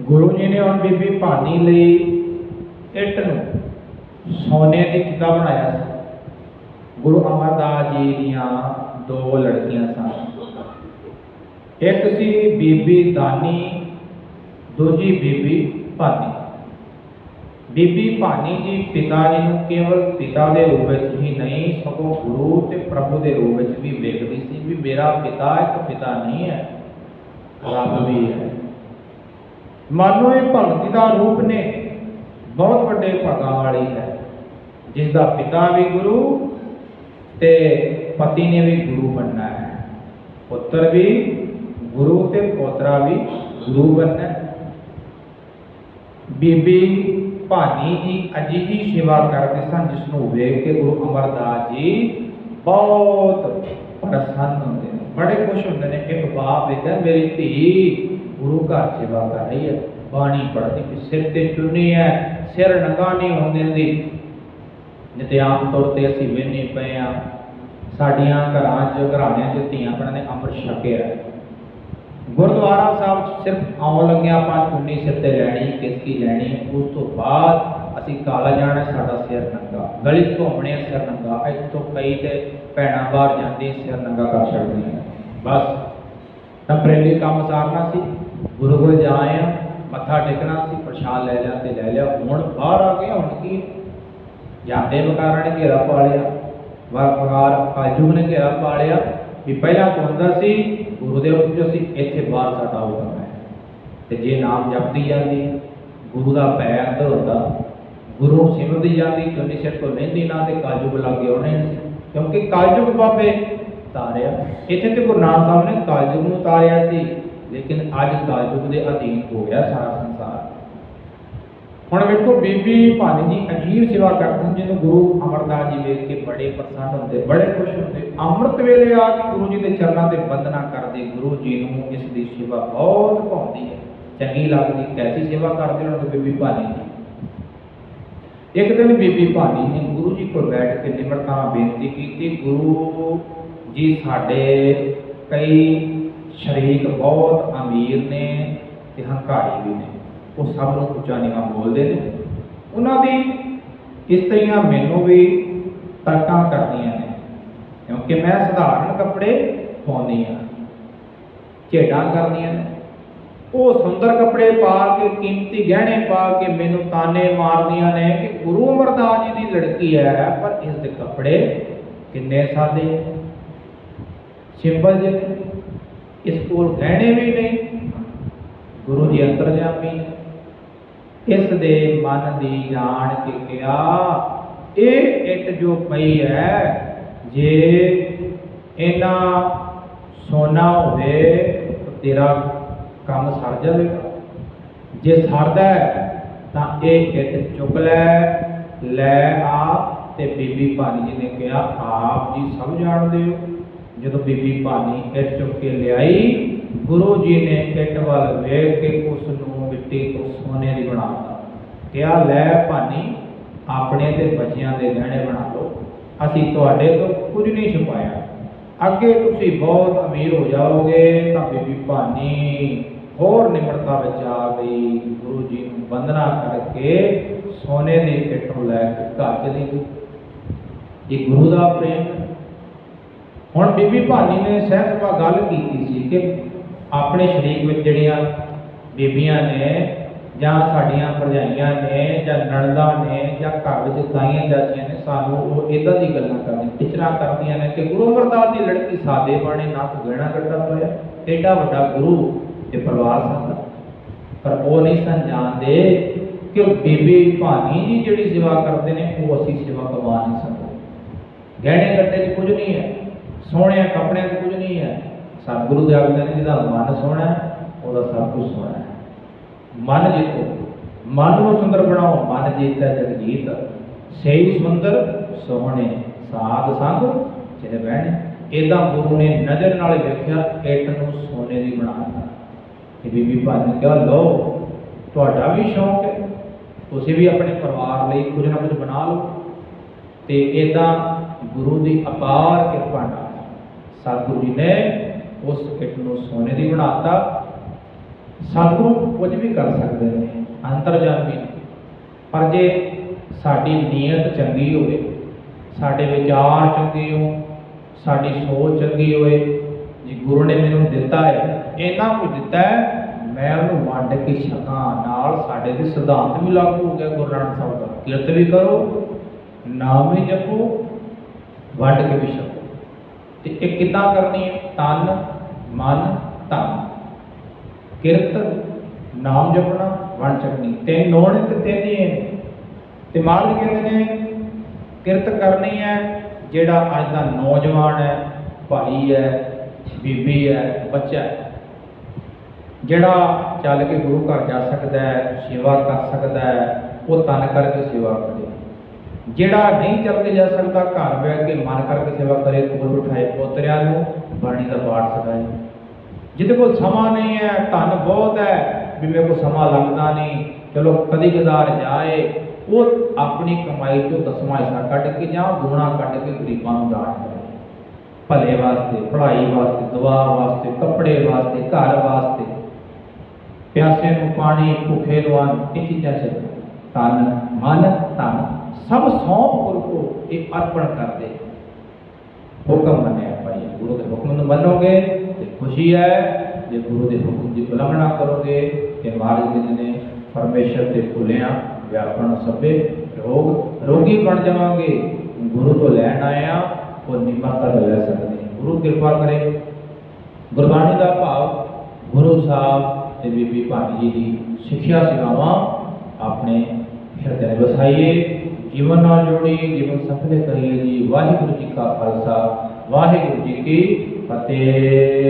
ਗੁਰੂ ਜੀ ਨੇ ਹੁਣ ਬੀਬੀ ਭਾਨੀ ਲਈ ਇੱਟ ਨੂੰ ਸੋਨੇ ਦੀ ਕਿੱਤਾ ਬਣਾਇਆ ਸੀ। ਗੁਰੂ ਅਮਰਦਾਸ ਜੀ ਦੀਆਂ ਦੋ ਲੜਕੀਆਂ ਸਨ। ਇੱਕ ਸੀ ਬੀਬੀ ਦਾਨੀ, ਦੂਜੀ ਬੀਬੀ ਭਾਨੀ। ਬੀਬੀ ਭਾਨੀ ਜੀ ਪਿਤਾ ਜੀ ਨੂੰ ਕੇਵਲ ਪਿਤਾ ਦੇ ਰੂਪ ਵਿੱਚ ਹੀ ਨਹੀਂ, ਸਗੋਂ ਗੁਰੂ ਤੇ ਪ੍ਰਭੂ ਦੇ ਰੂਪ ਵਿੱਚ ਵੀ ਵੇਖਦੀ ਸੀ ਵੀ ਮੇਰਾ ਪਿਤਾ ਇੱਕ ਪਿਤਾ ਨਹੀਂ ਹੈ, ਰੱਬ ਵੀ ਹੈ। ਮਾਨੋ ਇਹ ਭਗਤੀ ਦਾ ਰੂਪ ਨੇ। ਬਹੁਤ ਵੱਡੇ ਭਾਗਾਂ ਵਾਲੀ ਹੈ। ਜਿਸ ਦਾ ਪਿਤਾ ਵੀ ਗੁਰੂ ਤੇ ਪਤੀ ਨੇ ਵੀ ਗੁਰੂ ਬਣਨਾ ਹੈ। ਪੁੱਤਰ ਵੀ ਗੁਰੂ ਤੇ ਪੋਤਰਾ ਵੀ ਗੁਰੂ ਬਣਨਾ ਬੀਬੀ ਭਾਨੀ ਜੀ ਅਜਿਹੀ ਸੇਵਾ ਕਰਦੇ ਸਨ ਜਿਸ ਨੂੰ ਵੇਖ ਕੇ ਗੁਰੂ ਅਮਰਦਾਸ ਜੀ ਬਹੁਤ ਪ੍ਰਸੰਨ ਹੁੰਦੇ ਨੇ। ਬੜੇ ਖੁਸ਼ ਹੁੰਦੇ ਨੇ ਕਿ ਬਾਪ ਵੇਖਣ ਮੇਰੀ ਧੀ ਗੁਰੂ ਘਰ ਸੇਵਾ ਕਰ ਰਹੀ ਹੈ। ਬਾਣੀ ਪੜ੍ਹਦੀ ਵੀ ਸਿਰ ਤੇ ਚੁੰਨੀ ਹੈ, ਸਿਰ ਨੰਗਾ ਨਹੀਂ ਹੋਣ ਦਿੰਦੀ। ਜਿੱਤੇ ਆਮ ਤੌਰ ਤੇ ਅਸੀਂ ਵੇਖਨੇ ਪਏ ਆ ਸਾਡੀਆਂ ਘਰਾਂ 'ਚ, ਘਰਾਣਿਆਂ 'ਚ ਧੀਆਂ ਭੈਣਾਂ ਨੇ ਅੰਮ੍ਰਿਤ ਛਕਿਆ ਗੁਰਦੁਆਰਾ ਸਾਹਿਬ ਸਿਰਫ ਆਉਣ ਲੱਗਿਆ ਆਪਾਂ ਚੁੰਨੀ ਸਿਰ ਤੇ ਲੈਣੀ, ਕਿਸਕੀ ਲੈਣੀ ਉਸ ਤੋਂ ਬਾਅਦ ਅਸੀਂ ਕਾਲਾ ਜਾਣਾ, ਸਾਡਾ ਸਿਰ ਨੰਗਾ। ਗਲੀ 'ਚ ਘੁੰਮਣੇ ਸਿਰ ਨੰਗਾ। ਇੱਥੋਂ ਕਈ ਤੇ ਭੈਣਾਂ ਬਾਹਰ ਜਾਂਦੀ ਸਿਰ ਨੰਗਾ ਕਰ ਛੱਡਦੀਆਂ। ਬਸ ਟੈਂਪਰੇਰੀ ਕੰਮ ਸਾਰਨਾ ਸੀ। ਗੁਰੂ ਕੋਲ ਜਾਏ ਆ ਮੱਥਾ ਟੇਕਣਾ ਸੀ, ਪ੍ਰਸ਼ਾਦ ਲੈ ਲਿਆ ਤੇ ਲੈ ਲਿਆ। ਹੁਣ ਬਾਹਰ ਆ ਗਏ, ਹੁਣ ਕੀ? ਜਾਂਦੇ ਬਕਾਰਾਂ ਨੇ ਘੇਰਾ ਪਾ ਲਿਆ। ਵਾਰ ਪਗਾਰ ਕਾਜੂ ਨੇ ਘੇਰਾ ਪਾ ਲਿਆ ਵੀ ਪਹਿਲਾਂ ਤੋਂ ਅੰਦਰ ਸੀ, ਗੁਰੂ ਦੇ ਉੱਪਰ ਸੀ, ਇੱਥੇ ਬਾਹਰ ਸਾਡਾ ਹੁਕਮ ਹੈ। ਤੇ ਜੇ ਨਾਮ ਜਪਦੀ ਜਾਂਦੀ, ਗੁਰੂ ਦਾ ਪੈ ਅੰਦਰ ਹੁੰਦਾ, ਗੁਰੂ ਸਿਮਰਦੀ ਜਾਂਦੀ, ਚੁੰਨੀ ਸਿਰ ਤੋਂ ਲੈਂਦੀ ਨਾ ਤੇ ਕਾਜੂ ਲਾਗੇ ਆਉਣੇ ਸੀ। ਕਿਉਂਕਿ ਕਾਜੂ ਬਾਬੇ ਤਾਰਿਆ। ਇੱਥੇ ਤੇ ਗੁਰੂ ਨਾਨਕ ਸਾਹਿਬ ਨੇ ਕਾਜੂ ਨੂੰ ਤਾਰਿਆ ਸੀ। ਲੇਕਿਨ ਅੱਜ ਕਾਜੂ ਦੇ ਅਧੀਨ ਹੋ ਗਿਆ ਸਾਰਾ ਸੰਸਾਰ। ਹੁਣ ਵੇਖੋ ਬੀਬੀ ਭਾਨੀ ਜੀ ਅਜੀਬ ਸੇਵਾ ਕਰਦੇ ਹਨ ਜਿਹਨੂੰ ਗੁਰੂ ਅਮਰਦਾਸ ਜੀ ਵੇਖ ਕੇ ਬੜੇ ਪ੍ਰਸੰਨ ਹੁੰਦੇ, ਬੜੇ ਖੁਸ਼ ਹੁੰਦੇ। ਅੰਮ੍ਰਿਤ ਵੇਲੇ ਆ ਕੇ ਗੁਰੂ ਜੀ ਦੇ ਚਰਨਾਂ ਤੇ ਬੰਦਨਾ ਕਰਦੇ, ਗੁਰੂ ਜੀ ਨੂੰ ਇਸ ਦੀ ਸੇਵਾ ਬਹੁਤ ਭਾਉਂਦੀ ਹੈ। ਚੰਗੀ ਲੱਗਦੀ, ਕੈਸੀ ਸੇਵਾ ਕਰਦੇ ਉਹਨਾਂ ਨੂੰ ਬੀਬੀ ਭਾਨੀ ਜੀ? ਇੱਕ ਦਿਨ ਬੀਬੀ ਭਾਨੀ ਨੇ ਗੁਰੂ ਜੀ ਕੋਲ ਬੈਠ ਕੇ ਨਿਮਰਤਾ ਨਾਲ ਬੇਨਤੀ ਕੀਤੀ, ਗੁਰੂ ਜੀ, ਸਾਡੇ ਕਈ ਸ਼ਰੀਕ ਬਹੁਤ ਅਮੀਰ ਨੇ ਤੇ ਹੰਕਾਰੀ ਵੀ ਨੇ। ਉਹ ਸਭ ਨੂੰ ਉੱਚਾ ਨੀਵਾਂ ਬੋਲਦੇ ਨੇ। ਉਹਨਾਂ ਦੀ ਇਸਤਰੀਆਂ ਮੈਨੂੰ ਵੀ ਤਰਕਾਂ ਕਰਦੀਆਂ ਨੇ। ਕਿਉਂਕਿ ਮੈਂ ਸਧਾਰਨ ਕੱਪੜੇ ਪਾਉਂਦੀ ਹਾਂ। ਝੇਡਾਂ ਕਰਦੀਆਂ ਨੇ। ਉਹ ਸੁੰਦਰ ਕੱਪੜੇ ਪਾ ਕੇ, ਕੀਮਤੀ ਗਹਿਣੇ ਪਾ ਕੇ ਮੈਨੂੰ ਤਾਨੇ ਮਾਰਦੀਆਂ ਨੇ ਕਿ ਗੁਰੂ ਅਮਰਦਾਸ ਜੀ ਦੀ ਲੜਕੀ ਹੈ, ਪਰ ਇਸ ਦੇ ਕੱਪੜੇ ਕਿੰਨੇ ਸਾਦੇ ਸਿੰਪਲ ਜਿਹੇ ਨੇ। ਇਸ ਕੋਲ ਗਹਿਣੇ ਵੀ ਨਹੀਂ, ਗੁਰੂ ਜੀ ਅੰਤਰਜਾਮੀ। ਨੇ ਇਸ ਦੇ ਮਨ ਦੀ ਜਾਣ ਕੇ ਕਿਹਾ, ਇਹ ਇੱਟ ਜੋ ਪਈ ਹੈ, ਜੇ ਇਹਨਾਂ ਸੋਨਾ ਹੋਵੇ ਤੇਰਾ ਕੰਮ ਸਰ ਜਾਵੇਗਾ। ਜੇ ਸਰਦਾ ਤਾਂ ਇਹ ਇੱਟ ਚੁੱਕ ਲੈ ਲੈ ਆ ਤੇ ਬੀਬੀ ਭਾਨੀ ਜੀ ਨੇ ਕਿਹਾ, ਆਪ ਜੀ ਸਭ ਜਾਣਦੇ ਹੋ। ਜਦੋਂ ਬੀਬੀ ਭਾਨੀ ਇੱਟ ਚੁੱਕ ਕੇ ਲਿਆਈ, ਗੁਰੂ ਜੀ ਨੇ ਇੱਟ ਵੱਲ ਵੇਖ ਕੇ ਉਸ ਨੂੰ ਮਿੱਟੀ ਤੋਂ ਸੋਨੇ ਦੀ ਬਣਾਤਾ ਕਿਹਾ, ਲੈ ਭਾਨੀ, ਆਪਣੇ ਤੇ ਬੱਚਿਆਂ ਦੇ ਗਹਿਣੇ ਬਣਾ ਲਓ। ਅਸੀਂ ਤੁਹਾਡੇ ਤੋਂ ਕੁਝ ਨਹੀਂ ਛੁਪਾਇਆ। ਅੱਗੇ ਤੁਸੀਂ ਬਹੁਤ ਅਮੀਰ ਹੋ ਜਾਓਗੇ, ਤਾਂ ਬੀਬੀ ਭਾਨੀ ਹੋਰ ਨਿਮਰਤਾ ਵਿੱਚ ਆ ਗਈ। ਗੁਰੂ ਜੀ ਨੂੰ ਵੰਦਨਾ ਕਰਕੇ ਸੋਨੇ ਦੀ ਇੱਟ ਲੈ ਕੇ ਘਰ ਚਲੀ ਗਈ। ਇਹ ਗੁਰੂ ਦਾ ਪ੍ਰੇਮ ਹੁਣ ਬੀਬੀ ਭਾਨੀ ਨੇ ਸਹਿਜਪਾ ਗੱਲ ਕੀਤੀ ਸੀ ਕਿ ਆਪਣੇ ਸ਼ਰੀਕ ਵਿੱਚ ਜਿਹੜੀਆਂ ਬੀਬੀਆਂ ਨੇ ਜਾਂ ਸਾਡੀਆਂ ਭਰਜਾਈਆਂ ਨੇ ਜਾਂ ਨਣਦਾਂ ਨੇ ਜਾਂ ਘਰ ਵਿੱਚ ਤਾਈਆਂ ਚਾਚੀਆਂ ਨੇ, ਸਾਨੂੰ ਉਹ ਇਦਾਂ ਦੀ ਗੱਲਾਂ ਕਰਦੀਆਂ ਟਿਚਰਾਂ ਕਰਦੀਆਂ ਨੇ ਕਿ ਗੁਰੂ ਅਮਰਦਾਸ ਦੀ ਲੜਕੀ ਸਾਦੇ ਬਾਣੇ ਨਾ ਗਹਿਣਾ ਕੱਢਦਾ ਹੋਇਆ ਐਡਾ ਵੱਡਾ ਗੁਰੂ ਤੇ ਪਰਿਵਾਰ ਸੰਦਾ ਪਰ ਉਹ ਨਹੀਂ ਸਨ ਜਾਣਦੇ ਕਿ ਉਹ ਬੀਬੀ ਭਾਨੀ ਜੀ ਜਿਹੜੀ ਸੇਵਾ ਕਰਦੇ ਨੇ, ਉਹ ਅਸੀਂ ਸੇਵਾ ਕਰਵਾ ਨਹੀਂ ਸਕਦੇ। ਗਹਿਣੇ ਗੱਟੇ 'ਚ ਕੁਝ ਨਹੀਂ ਹੈ। ਸੋਹਣਿਆਂ ਕੱਪੜਿਆਂ 'ਚ ਕੁਝ ਨਹੀਂ ਹੈ। ਸਤਿਗੁਰੂ ਦੇ ਆਗਿਆ ਨੇ ਜਿਹਦਾ ਮਨ ਸੋਹਣਾ ਹੈ, ਉਹਦਾ ਸਭ ਕੁਝ ਸੋਹਣਾ ਹੈ। ਮਨ ਜਿੱਤੋ, ਮਨ ਨੂੰ ਸੁੰਦਰ ਬਣਾਓ, ਮਨ ਜੀਤਾ ਜਗਜੀਤ। ਸਹੀ ਸੁੰਦਰ, ਸੋਹਣੇ ਸਾਧ ਸੰਗ, ਜਿਹੜੇ ਬਹਿਣੇ। ਇਦਾਂ ਗੁਰੂ ਨੇ ਨਜ਼ਰ ਨਾਲ ਵੇਖਿਆ, ਇੱਟ ਨੂੰ ਸੋਨੇ ਦੀ ਬਣਾਤਾ ਇਹ ਬੀਬੀ ਭਾਨੀ ਕਿਹਾ, ਲਓ, ਤੁਹਾਡਾ ਵੀ ਸ਼ੌਂਕ ਹੈ। ਤੁਸੀਂ ਵੀ ਆਪਣੇ ਪਰਿਵਾਰ ਲਈ ਕੁਝ ਨਾ ਕੁਝ ਬਣਾ ਲਓ। ਤੇ ਇਦਾਂ ਗੁਰੂ ਦੀ ਅਪਾਰ ਕਿਰਪਾ ਨਾਲ ਸਤਿਗੁਰੂ ਜੀ ਨੇ ਉਸ ਇੱਟ ਨੂੰ ਸੋਨੇ ਦੀ ਬਣਾਤਾ। ਸਤਿਗੁਰੂ ਕੁਝ ਵੀ ਕਰ ਸਕਦੇ ਨੇ, ਅੰਤਰਜਾਮੀ। ਨੇ। ਪਰ ਜੇ ਸਾਡੀ ਨੀਅਤ ਚੰਗੀ ਹੋਵੇ, ਸਾਡੇ ਵਿਚਾਰ ਚੰਗੇ ਹੋ ਸਾਡੀ ਸੋਚ ਚੰਗੀ ਹੋਵੇ, ਜੇ ਗੁਰੂ ਨੇ ਮੈਨੂੰ ਦਿੱਤਾ ਹੈ, ਇੰਨਾ ਕੁਝ ਦਿੱਤਾ ਹੈ, ਮੈਂ ਉਹਨੂੰ ਵੰਡ ਕੇ ਛਕਾਂ ਨਾਲ ਸਾਡੇ ਦੇ ਸਿਧਾਂਤ ਵੀ ਲਾਗੂ ਹੋ ਗਿਆ ਗੁਰੂ ਨਾਨਕ ਸਾਹਿਬ ਦਾ। ਕਿਰਤ ਵੀ ਕਰੋ, ਨਾਮ ਵੀ ਜਪੋ, ਵੰਡ ਕੇ ਵੀ ਛਕੋ। ਤੇ ਇਹ ਕਿੱਦਾਂ ਕਰਨੀ ਹੈ? ਤਨ, ਮਨ ਧਨ ਕਿਰਤ, ਨਾਮ ਜਪਣਾ, ਵਣ ਛਕਣੀ ਤਿੰਨ ਨੋਣ ਤੇ ਤਿੰਨ ਹੀ ਨੇ ਤੇ ਮਹਾਰਾਜ ਕਹਿੰਦੇ ਨੇ, ਕਿਰਤ ਕਰਨੀ ਹੈ, ਜਿਹੜਾ ਅੱਜ ਦਾ ਨੌਜਵਾਨ ਹੈ, ਭਾਈ ਹੈ, ਬੀਬੀ ਹੈ, ਬੱਚਾ ਹੈ। ਜਿਹੜਾ ਚੱਲ ਕੇ ਗੁਰੂ ਘਰ ਜਾ ਸਕਦਾ ਹੈ, ਸੇਵਾ ਕਰ ਸਕਦਾ ਹੈ, ਉਹ ਤਨ ਕਰਕੇ ਸੇਵਾ ਕਰੇ। ਜਿਹੜਾ ਨਹੀਂ ਚੱਲ ਕੇ ਜਾ ਸਕਦਾ, ਘਰ ਬੈਠ ਕੇ ਮਨ ਕਰਕੇ ਸੇਵਾ ਕਰੇ, ਕੋਲ ਬਿਠਾਏ ਪੋਤਰਿਆਂ ਨੂੰ, ਬਾਣੀ ਦਾ ਪਾਠ ਸਿਖਾਏ। ਜਿਹਦੇ ਕੋਲ ਸਮਾਂ ਨਹੀਂ ਹੈ, ਧਨ ਬਹੁਤ ਹੈ, ਵੀ ਮੇਰੇ ਕੋਲ ਸਮਾਂ ਲੱਗਦਾ ਨਹੀਂ, ਚਲੋ ਕਦੀ ਕਦਾਰ ਜਾਏ, ਉਹ ਆਪਣੀ ਕਮਾਈ ਚੋਂ ਦਸਵਾਂ ਹਿੱਸਾ ਕੱਢ ਕੇ ਜਾਂ ਗੁਣਾ ਕੱਢ ਕੇ ਗਰੀਬਾਂ ਨੂੰ ਦਾਨ ਕਰੇ। ਭਲੇ ਵਾਸਤੇ, ਪੜ੍ਹਾਈ ਵਾਸਤੇ ਦਵਾ ਵਾਸਤੇ, ਕੱਪੜੇ ਵਾਸਤੇ, ਘਰ ਵਾਸਤੇ, ਪਿਆਸੇ ਨੂੰ ਪਾਣੀ, ਭੁੱਖੇ ਨੂੰ ਅੰਨ, ਇਹ ਚੀਜ਼ਾਂ ਸੇ ਤਨ ਮਨ, ਧਨ। ਸਭ ਸੌਂਪ ਗੁਰੂ ਕੋ ਇਹ ਅਰਪਣ ਕਰਦੇ। ਹੁਕਮ ਮੰਨਿਆ, ਭਾਈ, ਗੁਰੂ ਦੇ ਹੁਕਮ ਨੂੰ ਮੰਨੋਗੇ ਤੇ ਖੁਸ਼ੀ ਹੈ ਜੇ ਗੁਰੂ ਦੇ ਹੁਕਮ ਦੀ ਉਲੰਘਣਾ ਕਰੋਗੇ ਤੇ ਮਹਾਰਾਜ ਜੀ ਨੇ ਪਰਮੇਸ਼ਰ ਤੇ ਭੁੱਲਿਆ ਵਿਆਪਨ ਸਭੇ ਰੋਗ, ਰੋਗੀ ਬਣ ਜਾਵਾਂਗੇ। ਗੁਰੂ ਤੋਂ ਲੈਣ ਆਇਆ, ਉਹ ਨਿਮਰਤਾ ਨਾਲ ਲੈ ਸਕਦੇ। ਗੁਰੂ ਕਿਰਪਾ ਕਰੇ। ਗੁਰਬਾਣੀ ਦਾ ਭਾਵ, ਗੁਰੂ ਸਾਹਿਬ ਤੇ ਬੀਬੀ ਭਾਨੀ ਜੀ ਦੀ ਸਿੱਖਿਆ ਸੇਵਾਵਾਂ ਆਪਣੇ ਹਿਰਦੇ ਵਿੱਚ ਵਸਾਈਏ। ਜੀਵਨ ਨਾਲ ਜੋੜੀਏ ਜੀਵਨ ਸਫਲ ਕਰੀਏ ਜੀ ਵਾਹਿਗੁਰੂ ਜੀ ਕਾ ਖਾਲਸਾ, ਵਾਹਿਗੁਰੂ ਜੀ ਕੀ ਫਤਿਹ।